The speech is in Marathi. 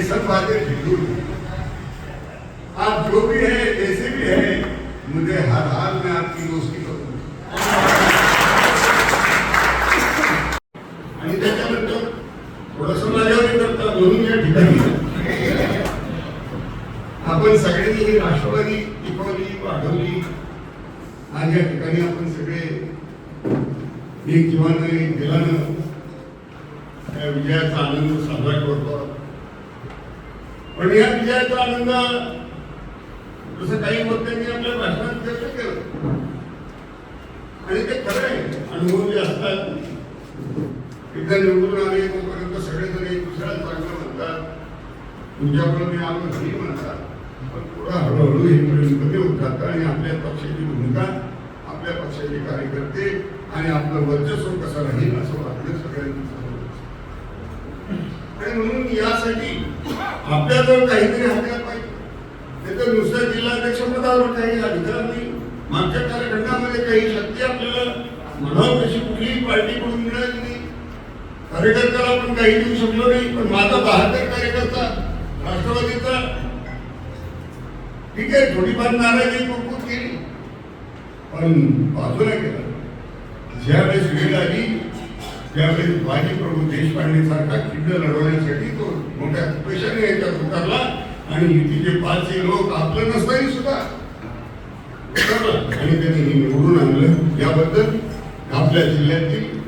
सब बातें फिजूल आप जो भी है जैसे भी है मुझे हर हाल में आपकी दोस्ती करूंगा आणि त्याच्यानंतर थोडस माझ्यावर करता म्हणून या ठिकाणी आपण सगळ्यांनी ही राष्ट्रवादी टिकवली वाढवली आज या ठिकाणी आपण सगळे एक जीवानं एक दिलानं त्या विजयाचा आनंद साजरा करतो. पण या विजयाचा आनंद जसं काही वक्त्यांनी आपल्या भाषणात व्यक्त केलं आणि ते खरं आहे अनुभव जे असतात एकदा निवडून आले तोपर्यंत सगळेजण एक दुसऱ्याला चांगलं म्हणतात. तुमच्याकडे मी आलो घरी म्हणतात पण थोडं हळूहळू हे प्रेम कमी आणि आपल्या पक्षाची भूमिका आपल्या पक्षाचे कार्यकर्ते आणि आपलं वर्चस्व कसं आणि म्हणून यासाठी आपल्याजवळ काहीतरी हातात पाहिजे. नाही तर नुसतं जिल्हाध्यक्ष पदावर काही अधिकार नाही. मागच्या कालखंडामध्ये काही शक्ती आपल्याला म्हणावं तशी कुठलीही पार्टीकडून मिळाली नाही. कार्यकर्त्याला आपण काही देऊ शकलो नाही पण माझा बहात्तर कार्यकर्ता राष्ट्रवादीचा. ठीक आहे थोडीफार नाराजी कुरकूत केली. पण बाजूला केला ज्यावेळेस वेळ आली त्यावेळेस माजी प्रभू देशपांडे सारखा खिंड लढवण्यासाठी तो मोठ्या पैशाने याच्यात उतरला आणि युतीचे पाच लोक आपलं नसताही सुद्धा आणि त्यांनी हे निवडून आणलं. याबद्दल आपल्या जिल्ह्यातील